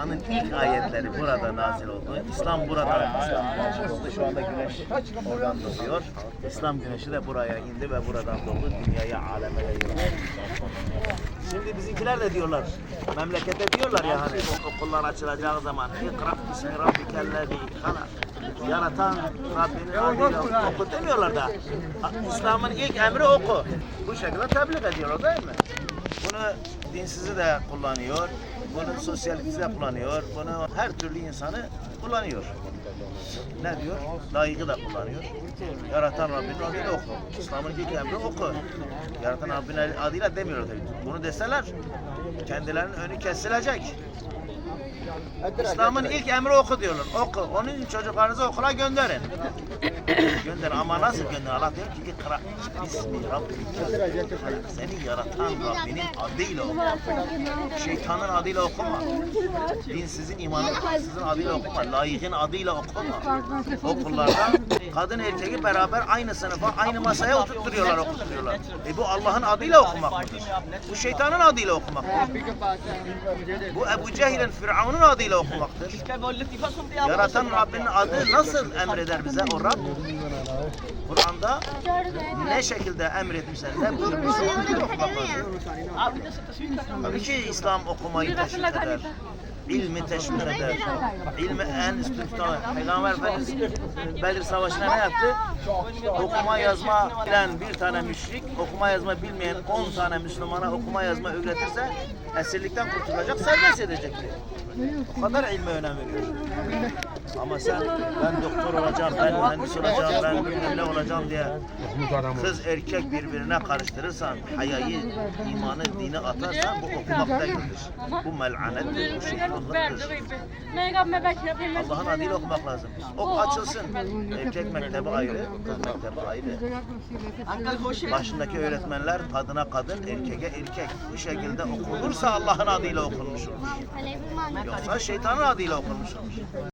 Kur'an'ın ilk ayetleri burada nazil oldu. İslam burada İslam oldu. Şu anda güneş oradan doğuyor. İslam güneşi de buraya indi ve buradan doğdu. Dünyaya, aleme yayıldı. Şimdi bizimkiler de diyorlar, memlekette diyorlar ya hani okullar açılacağı zaman İkra bismi rabbikellezi halak. Yaratan Rabbinin adıyla oku demiyorlar da. İslam'ın ilk emri oku. Bu şekilde tebliğ ediyorlar değil mi? Bunu dinsizi de kullanıyor, bunu sosyalisti de kullanıyor, bunu her türlü insanı kullanıyor. Ne diyor? Layıkı da kullanıyor. Yaratan Rabbinin adıyla oku. İslam'ın ilk emri oku. Yaratan Rabbinin adıyla demiyor tabii. Bunu deseler kendilerinin önü kesilecek. İslam'ın ilk emri oku diyorlar. Oku. Onun için çocuklarınızı okula gönderin. Gönderin ama nasıl gönderin? Allah diyor ki ikra bismi rabbike. Seni yaratan Rabbinin adıyla oku. Şeytanın adıyla okuma. Dinsizin, imansızın adıyla okuma. Layıkın adıyla okuma. Okullarda kadın erkeği beraber aynı sınıfa, aynı masaya oturtturuyorlar, okutturuyorlar. E bu Allah'ın adıyla okumak mıdır? Bu şeytanın adıyla okumak mıdır? Bu Ebu Cehil'in, Firavun'un adıyla okumaktır. Yaratan Rabbinin adı nasıl emreder bize o Rab? Kur'an'da ne şekilde emretmişler, ne buyurmuşlar. Tabii ki İslam okumayı teşvik eder. İlmi teşvik eder. İlmi en üstün tutar. Peygamber Efendimiz Bedir Savaşı'na ne yaptı? Okuma yazma bilen bir tane müşrik, okuma yazma bilmeyen 10 tane Müslümana okuma yazma öğretirse esirlikten kurtulacak, serbest edecekti. O kadar ilme önem veriyor. Ama sen ben doktor olacağım, ben mühendis olacağım, ben bilmem ne olacağım diye kız erkek birbirine karıştırırsan, hayayı, imanı, dini atarsan bu okumak değildir. Bu mel'anettir, bu şeytanlıktır. Allah'ın adıyla okumak lazım. Ok açılsın. Erkek mektebi ayrı, kız mektebi ayrı. Başındaki öğretmenler kadına kadın, erkeğe erkek. Bu şekilde okunursa Allah'ın adıyla okunmuş olur. Yoksa şeytanın adıyla okunmuş olur.